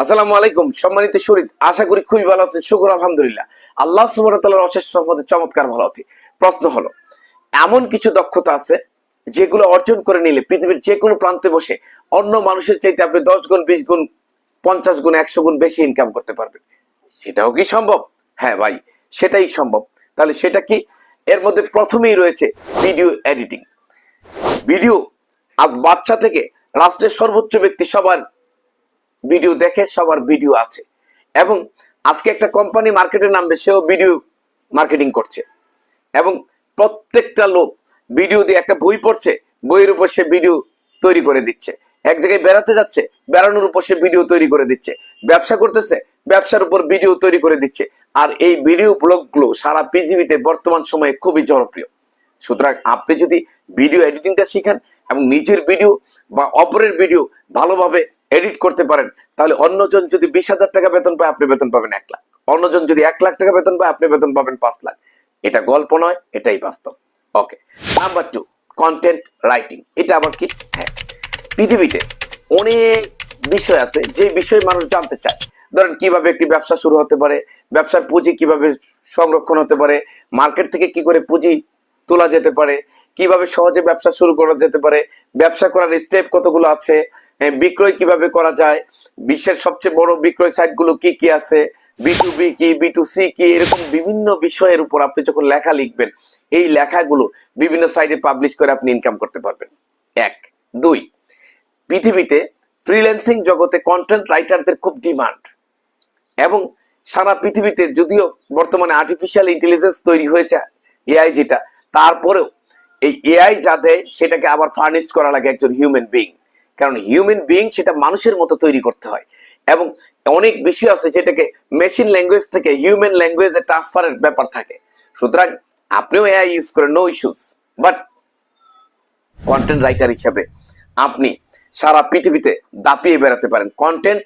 আসসালামু আলাইকুম, সম্মানিত শরীর, আশা করি খুবই ভালো আছেন, শুকুর আলহামদুলিল্লাহ। আল্লাহ সুবহানাহু অশেষ রহমতে চমৎকার ভালো আছে। প্রশ্ন হলো, এমন কিছু দক্ষতা আছে যেগুলো অর্জন করে নিলে পৃথিবীর যে কোনো প্রান্তে বসে অন্য মানুষের চাইতে আপনি দশ গুণ, বিশ গুণ, পঞ্চাশ গুণ, একশো গুণ বেশি ইনকাম করতে পারবেন। সেটাও কি সম্ভব? হ্যাঁ ভাই, সেটাই সম্ভব। তাহলে সেটা কি? এর মধ্যে প্রথমেই রয়েছে ভিডিও এডিটিং ভিডিও আজ বাচ্চা থেকে রাষ্ট্রের সর্বোচ্চ ব্যক্তি সবার ভিডিও দেখে সবার ভিডিও আছে। এবং আজকে একটা কোম্পানি মার্কেটে নামবে, সেও ভিডিও মার্কেটিং করছে। এবং প্রত্যেকটা লোক ভিডিও দিয়ে একটা বই পড়ছে, বইয়ের উপর সে ভিডিও তৈরি করে দিচ্ছে। এক জায়গায় বেড়াতে যাচ্ছে, বেড়ানোর উপর সে ভিডিও তৈরি করে দিচ্ছে। ব্যবসা করতেছে, ব্যবসার উপর ভিডিও তৈরি করে দিচ্ছে। আর এই ভিডিও ব্লগগুলো সারা পৃথিবীতে বর্তমান সময়ে খুবই জনপ্রিয়। সুতরাং আপনি যদি ভিডিও এডিটিংটা শিখেন এবং নিজের ভিডিও বা অপরের ভিডিও ভালোভাবে এডিট করতে পারেন, তাহলে অন্যজন যদি বিশ হাজার টাকা বেতন পায়, আপনি বেতন পাবেন এক লাখ। অন্যজন যদি এক লাখ টাকা বেতন পায়, আপনি বেতন পাবেন পাঁচ লাখ। এটা গল্প নয়, এটাই বাস্তব। Okay number two content writing এটা আবার কি? হ্যাঁ পৃথিবীতে অনেক বিষয় আছে, যে বিষয় মানুষ জানতে চায়। ধরেন কীভাবে একটি ব্যবসা শুরু হতে পারে, ব্যবসার পুঁজি কীভাবে সংরক্ষণ হতে পারে মার্কেট থেকে কি করে পুঁজি তোলা যেতে পারে, কীভাবে সহজে ব্যবসা শুরু করা যেতে পারে, ব্যবসা করার স্টেপ কতগুলো আছে বিক্রয় কীভাবে করা যায়? বিশ্বের সবচেয়ে বড় বিক্রয় সাইটগুলো কি কি আছে? বি টু বি কি, বি টু কি, এরকম বিভিন্ন বিষয়ের উপর আপনি যখন লেখা লিখবেন, এই লেখাগুলো বিভিন্ন সাইটে পাবলিশ করে আপনি ইনকাম করতে পারবেন। এক। দুই। পৃথিবীতে ফ্রিল্যান্সিং জগতে কন্টেন্ট রাইটারদের খুব ডিমান্ড এবং সারা পৃথিবীতে যদিও বর্তমানে আর্টিফিশিয়াল ইন্টেলিজেন্স তৈরি হয়েছে এআই যেটা, তারপরেও এই এআই যা দেয়, সেটাকে আবার ফার্নিশ করা লাগে একজন হিউম্যান বিং কারণ হিউম্যান বিং সেটা মানুষের মতো তৈরি করতে হয়। এবং অনেক বেশি আছে যেটাকে মেশিন ল্যাঙ্গুয়েজ থেকে হিউম্যান ল্যাঙ্গুয়েজে ট্রান্সফারের ব্যাপার থাকে। সুতরাং আপনিও এআই ইউজ করেন no issues but content writer হিসাবে আপনি সারা পৃথিবীতে দাপিয়ে বেড়াতে পারেন। কন্টেন্ট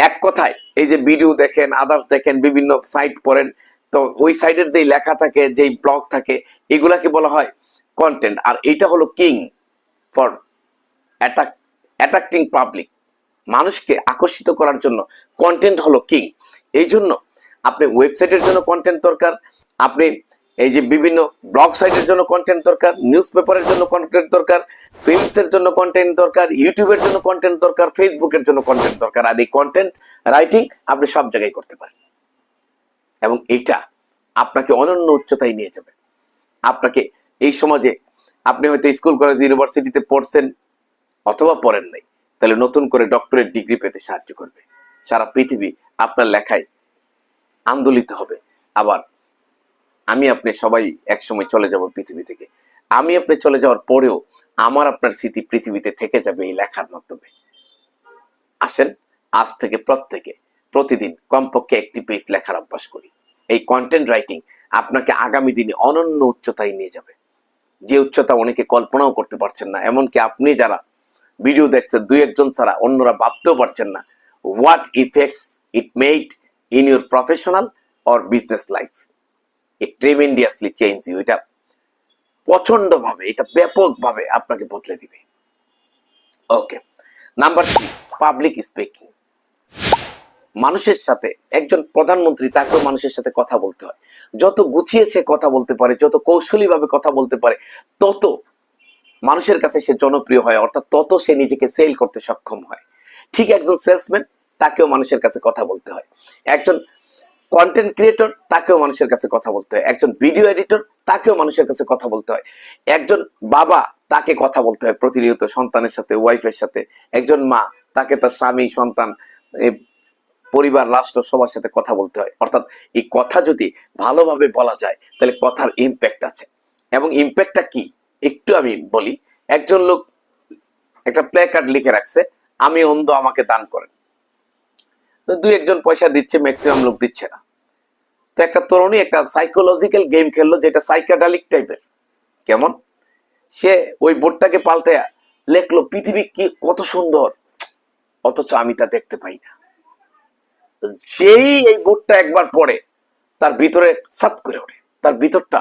এক কথায় এই যে ভিডিও দেখেন আদার্স দেখেন, বিভিন্ন সাইট পড়েন, তো ওই সাইটের যেই লেখা থাকে, যেই ব্লগ থাকে, এগুলাকে বলা হয় কন্টেন্ট আর এটা হলো king for attack attracting public মানুষকে আকর্ষিত করার জন্য কন্টেন্ট হলো কিং এই জন্য আপনি ওয়েবসাইটের জন্য কন্টেন্ট দরকার, আপনি এই যে বিভিন্ন ব্লগ সাইটের জন্য কন্টেন্ট দরকার নিউজ পেপারের জন্য কন্টেন্ট দরকার ফিল্মসের জন্য কন্টেন্ট দরকার ইউটিউবের জন্য কন্টেন্ট দরকার ফেসবুকের জন্য কন্টেন্ট দরকার। আর এই কন্টেন্ট রাইটিং আপনি সব জায়গায় করতে পারেন। এবং এটা আপনাকে অনন্য উচ্চতায় নিয়ে যাবে। আপনাকে এই সমাজে আপনি হয়তো স্কুল কলেজ ইউনিভার্সিটিতে পড়ছেন অথবা পড়েন নাই, তাহলে নতুন করে ডক্টরেট ডিগ্রি পেতে সাহায্য করবে। সারা পৃথিবী আপনার লেখায় আন্দোলিত হবে। আবার আমি আপনি সবাই একসময় চলে যাব পৃথিবী থেকে। আমি আপনি চলে যাওয়ার পরেও আমার আপনার স্মৃতি পৃথিবীতে থেকে যাবে এই লেখার মাধ্যমে। আসেন, আজ থেকে প্রত্যেকে প্রতিদিন কমপক্ষে একটি পেজ লেখার অভ্যাস করি। এই কন্টেন্ট রাইটিং আপনাকে আগামী দিনে অনন্য উচ্চতায় নিয়ে যাবে। যে উচ্চতা অনেকে কল্পনাও করতে পারছেন না, এমনকি আপনি যারা ভিডিও দেখছেন, দুই একজন ছাড়া, অন্যরা ভাবতেও পারছেন না what effects it made in your professional or business life it tremendously change you এটা প্রচণ্ড ভাবে এটা ব্যাপকভাবে আপনাকে বদলে দিবে। Okay number three public speaking মানুষের সাথে, একজন প্রধানমন্ত্রী, তাকেও মানুষের সাথে কথা বলতে হয়। যত গুছিয়ে সে কথা বলতে পারে, যত কৌশলী ভাবে কথা বলতে পারে, তত মানুষের কাছে সে জনপ্রিয় হয়, অর্থাৎ তত সে নিজেকে সেল করতে সক্ষম হয়। ঠিক একজন সেলসম্যান তাকেও মানুষের কাছে কথা বলতে হয়। একজন কন্টেন্ট ক্রিয়েটর তাকেও মানুষের কাছে কথা বলতে হয়। একজন ভিডিও এডিটর তাকেও মানুষের কাছে কথা বলতে হয়। একজন বাবা, তাকে কথা বলতে হয় প্রতিনিয়ত সন্তানের সাথে ওয়াইফের সাথে। একজন মা, তাকে তার স্বামী, সন্তান পরিবার, রাষ্ট্র, সবার সাথে কথা বলতে হয়। অর্থাৎ এই কথা যদি ভালোভাবে বলা যায়, তাহলে কথার ইম্প্যাক্ট আছে। এবং ইম্প্যাক্টটা কি? একটু আমি বলি, একজন লোক একটা প্লে কার্ড লিখে রাখছে, আমি অন্ধ, আমাকে দান করেন। দুই একজন পয়সা দিচ্ছে ম্যাক্সিমাম লোক দিচ্ছে না। তো একটা তরুণী একটা সাইকোলজিক্যাল গেম খেললো, যেটা সাইকাডালিক টাইপের কেমন? সে ওই বোর্ডটাকে পাল্টে লেখলো, পৃথিবী কি, কত সুন্দর। অথচ আমি তা দেখতে পাই না। সেই এই বোর্ডটা একবার পড়ে, তার ভিতরে সাত করে ওঠে। তার ভিতরটা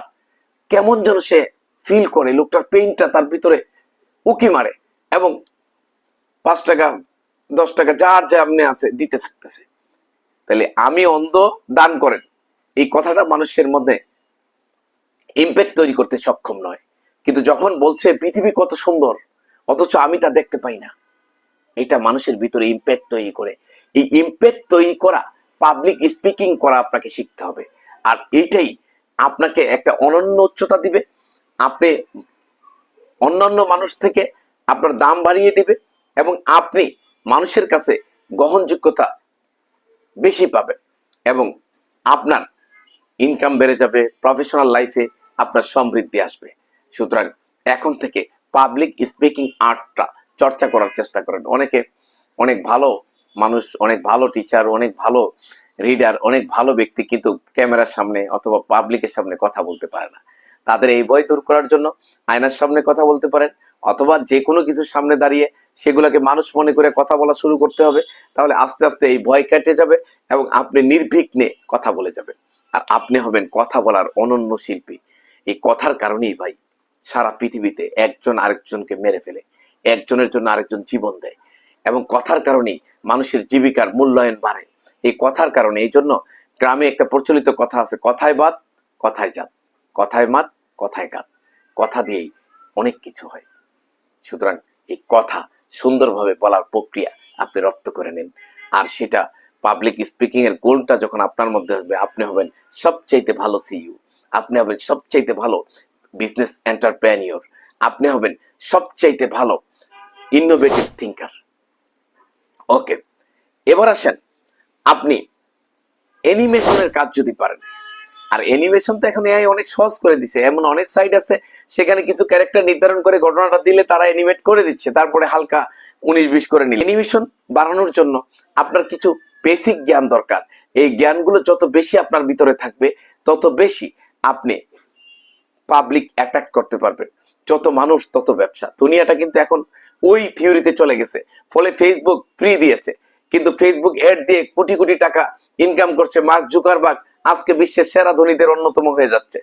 কেমন যেন সে ফিল করে, লোকটার পেইনটা তার ভিতরে উকি মারে এবং পাঁচ টাকা, দশ টাকা যার যা এমনি আছে দিতে থাকতেছে। তাহলে আমি অন্ধ, দান করেন। এই কথাটা মানুষের মধ্যে ইম্প্যাক্ট তৈরি করতে সক্ষম নয়। কিন্তু যখন বলছে পৃথিবী কত সুন্দর, অথচ আমি তা দেখতে পাই না। এটা মানুষের ভিতরে ইম্প্যাক্ট তৈরি করে। এই ইম্প্যাক্ট তৈরি করা পাবলিক স্পিকিং করা আপনাকে শিখতে হবে। আর এইটাই আপনাকে একটা অনন্য উচ্চতা দিবে। আপনি অন্যান্য মানুষ থেকে আপনার দাম বাড়িয়ে দিবে এবং আপনি মানুষের কাছে গ্রহণযোগ্যতা বেশি পাবেন এবং আপনার ইনকাম বেড়ে যাবে প্রফেশনাল লাইফে আপনার সমৃদ্ধি আসবে। সুতরাং এখন থেকে পাবলিক স্পিকিং আর্টটা চর্চা করার চেষ্টা করেন। অনেকে অনেক ভালো মানুষ, অনেক ভালো টিচার অনেক ভালো রিডার অনেক ভালো ব্যক্তি কিন্তু ক্যামেরার সামনে অথবা পাবলিকের সামনে কথা বলতে পারে না। তাদের এই ভয় দূর করার জন্য আয়নার সামনে কথা বলতে পারেন, অথবা যে কোনো কিছুর সামনে দাঁড়িয়ে সেগুলোকে মানুষ মনে করে কথা বলা শুরু করতে হবে, তাহলে আস্তে আস্তে এই ভয় কেটে যাবে এবং আপনি নির্বিঘ্নে কথা বলে যাবেন। আর আপনি হবেন কথা বলার অনন্য শিল্পী। এই কথার কারণেই ভাই, সারা পৃথিবীতে একজন আরেকজনকে মেরে ফেলে, একজনের জন্য আরেকজন জীবন দেয় এবং কথার কারণেই মানুষের জীবিকার মূল্যায়ন বাড়ে। এই কথার কারণে, এই জন্য গ্রামে একটা প্রচলিত কথা আছে, কথায় বাদ, কথায় জাত। কথায় মাত কথায় গাত কথা দিয়েই অনেক কিছু হয়। সুতরাং এই কথা সুন্দরভাবে বলার প্রক্রিয়া আপনি রপ্ত করে নিন। আর সেটা পাবলিক স্পিকিং এর গোলটা যখন আপনার মধ্যে আসবে, আপনি হবেন সবচাইতে ভালো সিইও আপনি হবেন সবচাইতে ভালো বিজনেস এন্টারপ্রেনিয়র আপনি হবেন সবচাইতে ভালো ইনোভেটিভ থিঙ্কার ওকে এবার আসেন, আপনি অ্যানিমেশনের কাজ যদি পারেন আর অ্যানিমেশন তো এখন এআই অনেক সহজ করে দিছে। এমন অনেক সাইট আছে, সেখানে কিছু ক্যারেক্টার নির্ধারণ করে ঘটনাটা দিলে তারা অ্যানিমেট করে দিচ্ছে। তারপরে হালকা উনিশ বিশ করে নিল। অ্যানিমেশন বাড়ানোর জন্য আপনার কিছু বেসিক জ্ঞান দরকার। এই জ্ঞানগুলো যত বেশি আপনার ভিতরে থাকবে, তত বেশি আপনি পাবলিক অ্যাটাক করতে পারবেন। যত মানুষ, তত ব্যবসা। দুনিয়াটা কিন্তু এখন ওই থিওরিতে চলে গেছে। ফলে ফেসবুক ফ্রি দিয়েছে। কিন্তু ফেসবুক অ্যাড দিয়ে কোটি কোটি টাকা ইনকাম করছে। মার্ক জুকারবার্গ আজকে বিশ্বের সেরা ধনীদের অন্যতম হয়ে যাচ্ছে।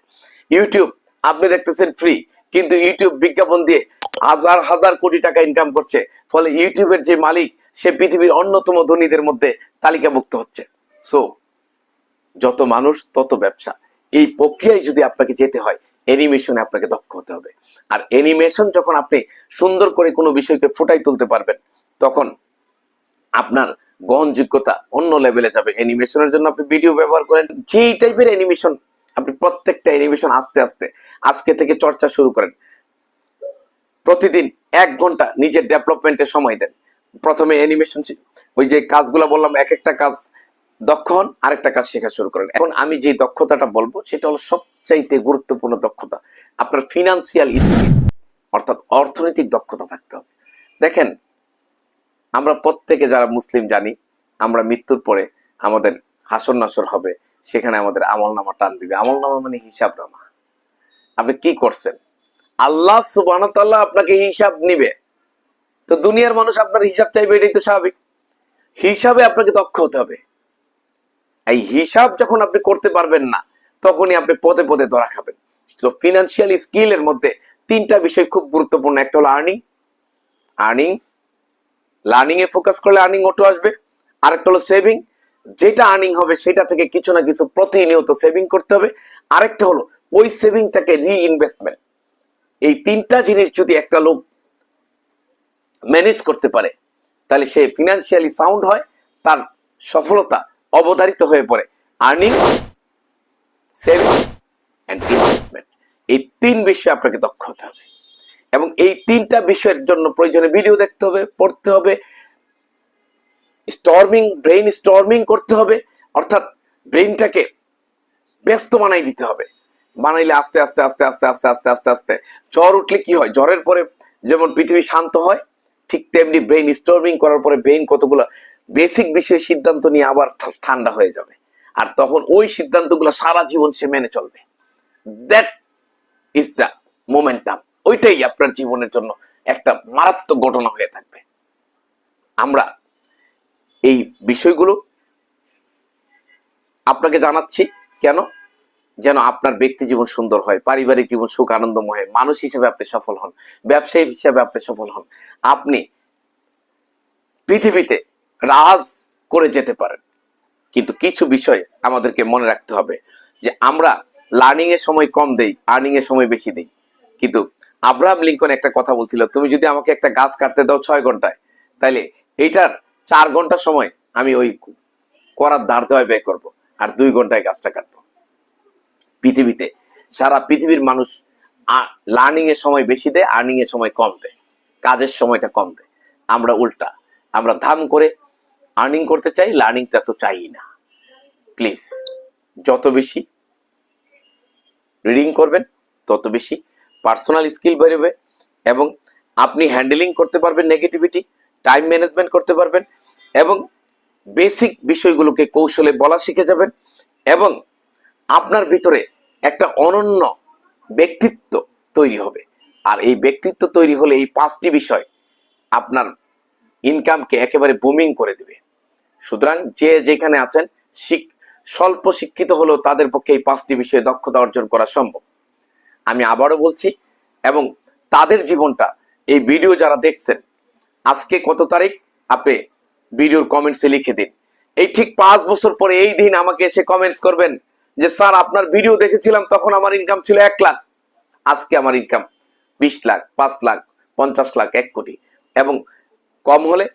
ইউটিউব আপনি দেখতেছেন ফ্রি কিন্তু ইউটিউব বিজ্ঞাপন দিয়ে হাজার হাজার কোটি টাকা ইনকাম করছে। ফলে ইউটিউবের যে মালিক, সে পৃথিবীর অন্যতম ধনীদের মধ্যে তালিকাভুক্ত হচ্ছে। সো যত মানুষ, তত ব্যবসা। এই প্রক্রিয়ায় যদি আপনাকে যেতে হয় অ্যানিমেশনে আপনাকে দক্ষ হতে হবে। আর অ্যানিমেশন যখন আপনি সুন্দর করে কোনো বিষয়কে ফুটাই তুলতে পারবেন, তখন আপনার গ্রহণযোগ্যতা অন্য লেভেলে যাবে। অ্যানিমেশনের জন্য আপনি ভিডিও ব্যবহার করেন। যেই টাইপের অ্যানিমেশন আপনি প্রত্যেকটা অ্যানিমেশন আস্তে আস্তে, আজকে থেকে চর্চা শুরু করেন। প্রতিদিন এক ঘণ্টা নিজের ডেভেলপমেন্টে সময় দেন। প্রথমে অ্যানিমেশন ওই যে কাজগুলো বললাম, এক একটা কাজ দক্ষ হন, আরেকটা কাজ শেখা শুরু করেন। এখন আমি যে দক্ষতাটা বলব, সেটা হলো সবচাইতে গুরুত্বপূর্ণ দক্ষতা। আপনার ফিনান্সিয়াল স্কিল অর্থাৎ অর্থনৈতিক দক্ষতা থাকতে হবে। দেখেন আমরা প্রত্যেকে যারা মুসলিম জানি, আমরা মৃত্যুর পরে আমাদের হাসর নাসর হবে, সেখানে আমাদের আমল নামা টান দিবে। আমল নামা মানে হিসাব নামা। আপনি কি করছেন? আল্লাহ সুবাহ আপনাকে হিসাব নিবে। তো দুনিয়ার মানুষ আপনার হিসাব চাইবে, এটাই তো স্বাভাবিক। হিসাবে আপনাকে দক্ষ হতে হবে। এই হিসাব যখন আপনি করতে পারবেন না, তখনই আপনি পদে পদে ধরা খাবেন। তো ফিনান্সিয়াল স্কিলের মধ্যে তিনটা বিষয় খুব গুরুত্বপূর্ণ। একটা হলো আর্নিং আর্নিং লার্নিং এ ফোকাস করলে আর্নিং অটো আসবে। আরেকটা হলো সেভিং যেটা আর্নিং হবে সেটা থেকে কিছু না কিছু প্রতিনিয়ত সেভিং করতে হবে। আরেকটা হলো ওই সেভিংটাকে রিইনভেস্টমেন্ট এই তিনটা জিনিস যদি একটা লোক ম্যানেজ করতে পারে, তাহলে সে ফিনান্সিয়ালি সাউন্ড হয়, তার সফলতা অবধারিত হয়ে পড়ে। আর্নিং সেভিং অ্যান্ড ইনভেস্টমেন্ট এই তিন বিষয়ে আপনাকে দক্ষ হতে হবে। এবং এই তিনটা বিষয়ের জন্য প্রয়োজনে ভিডিও দেখতে হবে, পড়তে হবে স্টর্মিং ব্রেইন স্টর্মিং করতে হবে, অর্থাৎ ব্রেইনটাকে ব্যস্ত বানাই দিতে হবে। বানাইলে আস্তে আস্তে আস্তে আস্তে আস্তে আস্তে আস্তে আস্তে জ্বর উঠলে কি হয়? জ্বরের পরে যেমন পৃথিবী শান্ত হয়, ঠিক তেমনি ব্রেইন স্টর্মিং করার পরে ব্রেইন কতগুলো বেসিক বিষয়ে সিদ্ধান্ত নিয়ে আবার ঠান্ডা হয়ে যাবে। আর তখন ওই সিদ্ধান্তগুলো সারা জীবন সে মেনে চলবে। দ্যাট ইজ দ্য মোমেন্টাম ওইটাই আপনার জীবনের জন্য একটা মারাত্মক ঘটনা হয়ে থাকবে। আমরা এই বিষয়গুলো আপনাকে জানাচ্ছি, কেন? যেন আপনার ব্যক্তি জীবন সুন্দর হয়, পারিবারিক জীবন সুখ আনন্দময় হয়, মানুষ হিসেবে আপনি সফল হন, ব্যবসায়ী হিসেবে আপনি সফল হন, আপনি পৃথিবীতে রাজ করে যেতে পারেন। কিন্তু কিছু বিষয় আমাদেরকে মনে রাখতে হবে যে আমরা লার্নিং এর সময় কম দেই আর্নিং এর সময় বেশি দেই। কিন্তু আব্রাহাম লিঙ্কন একটা কথা বলছিল, তুমি যদি আমাকে একটা গাছ কাটতে দাও ছয় ঘন্টায়, তাইলে এইটার চার ঘণ্টা সময় আমি ওই করার দাঁড় দেওয়ায় ব্যয় করব আর দুই ঘন্টায় গাছটা কাটবো। পৃথিবীতে, সারা পৃথিবীর মানুষ লার্নিং এর সময় বেশি দেয় আর্নিং এর সময় কম দেয়, কাজের সময়টা কম দেয়। আমরা উল্টা, আমরা ধাম করে আর্নিং করতে চাই লার্নিংটা তো চাই না। প্লিজ যত বেশি রিডিং করবেন, তত বেশি পার্সোনাল স্কিল বেরোবে এবং আপনি হ্যান্ডেলিং করতে পারবেন নেগেটিভিটি টাইম ম্যানেজমেন্ট করতে পারবেন এবং বেসিক বিষয়গুলোকে কৌশলে বলা শিখে যাবেন এবং আপনার ভিতরে একটা অনন্য ব্যক্তিত্ব তৈরি হবে। আর এই ব্যক্তিত্ব তৈরি হলে এই পাঁচটি বিষয় আপনার ইনকামকে একেবারে বুমিং করে দিবে। সুতরাং যে যেখানে আছেন স্বল্প শিক্ষিত হলেও তাদের পক্ষে এই পাঁচটি বিষয়ে দক্ষতা অর্জন করা সম্ভব। আমি আবারও বলছি, এবং তাদের জীবনটা, এই ভিডিও যারা দেখছেন, আজকে কত তারিখ? আপনি ভিডিওর কমেন্টসে লিখে দিন। এই ঠিক পাঁচ বছর পরে এই দিন আমাকে এসে কমেন্টস করবেন যে, স্যার, আপনার ভিডিও দেখেছিলাম, তখন আমার ইনকাম ছিল এক লাখ। আজকে আমার ইনকাম বিশ লাখ, পাঁচ লাখ, পঞ্চাশ লাখ, এক কোটি। এবং কম হলে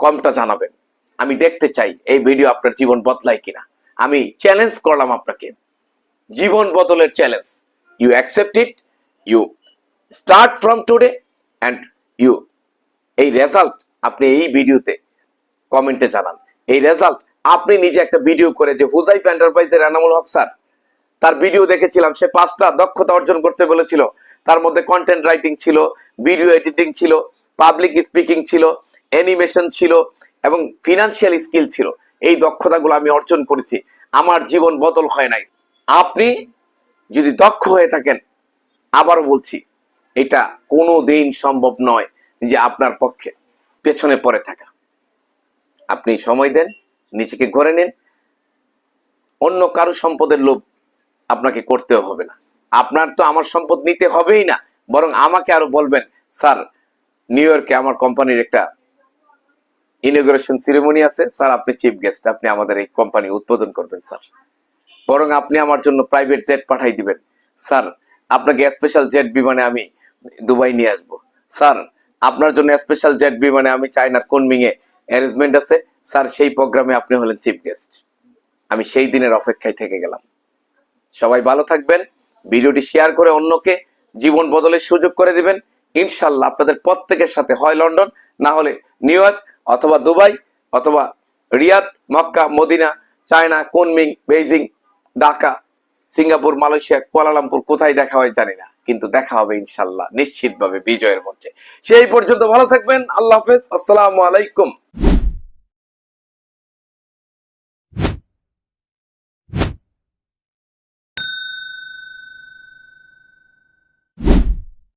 কমটা জানাবেন। আমি দেখতে চাই এই ভিডিও আপনার জীবন বদলায় কিনা। আমি চ্যালেঞ্জ করলাম আপনাকে। জীবন বদলের challenge you accept it you start from today and you এই রেজাল্ট আপনি এই ভিডিওতে কমেন্টে জানান। এই রেজাল্ট আপনি নিজে একটা ভিডিও করে যে হুজাইফ এন্টারপ্রাইজের এনামুল হক স্যার, তার ভিডিও দেখেছিলাম, সে পাঁচটা দক্ষতা অর্জন করতে বলেছিল। তার মধ্যে কন্টেন্ট রাইটিং ছিল ভিডিও এডিটিং ছিল পাবলিক স্পিকিং ছিল অ্যানিমেশন ছিল এবং ফিনান্সিয়াল স্কিল ছিল। এই দক্ষতাগুলো আমি অর্জন করেছি। আমার জীবন বদল হয় নাই। আপনি যদি দক্ষ হয়ে থাকেন, আবারও বলছি, এটা কোনো দিন সম্ভব নয় যে আপনার পক্ষে পেছনে পড়ে থাকা। আপনি সময় দেন, নিজেকে গড়ে নিন। অন্য কারও সম্পদের লোভ আপনাকে করতেও হবে না। আপনার তো আমার সম্পদ নিতে হবেই না, বরং আমাকে আরও বলবেন, স্যার, নিউ ইয়র্কে আমার কোম্পানির একটা ইনগ্রেশন সিরেমনি আছে। স্যার, আপনি চিফ গেস্ট আপনি আমাদের এই কোম্পানি উদ্বোধন করবেন, স্যার। বরং আপনি আমার জন্য প্রাইভেট জেট পাঠাই দিবেন। স্যার, আপনাকে স্পেশাল জেট বিমানে আমি দুবাই নিয়ে আসব। স্যার, আপনার জন্য স্পেশাল জেট বিমানে আমি চায়নার এ অ্যারেঞ্জমেন্ট আছে। স্যার, সেই প্রোগ্রামে আপনি হলেন চিফ গেস্ট আমি সেই দিনের অপেক্ষায় থেকে গেলাম। সবাই ভালো থাকবেন। ভিডিওটি শেয়ার করে অন্যকে জীবন বদলের সুযোগ করে দিবেন। ইনশাল্লাহ আপনাদের প্রত্যেকের সাথে হয় লন্ডন, না হলে নিউ ইয়র্ক অথবা দুবাই অথবা Riyadh, Mecca, Medina, China, Kunming, Beijing Dhaka, Singapore, Malaysia, Kuala Lumpur কোথায় দেখা হয় জানি না, কিন্তু দেখা হবে ইনশাল্লাহ নিশ্চিতভাবে বিজয়ের মঞ্চে। সেই পর্যন্ত ভালো থাকবেন, আল্লাহ হাফেজ, আসসালামু আলাইকুম।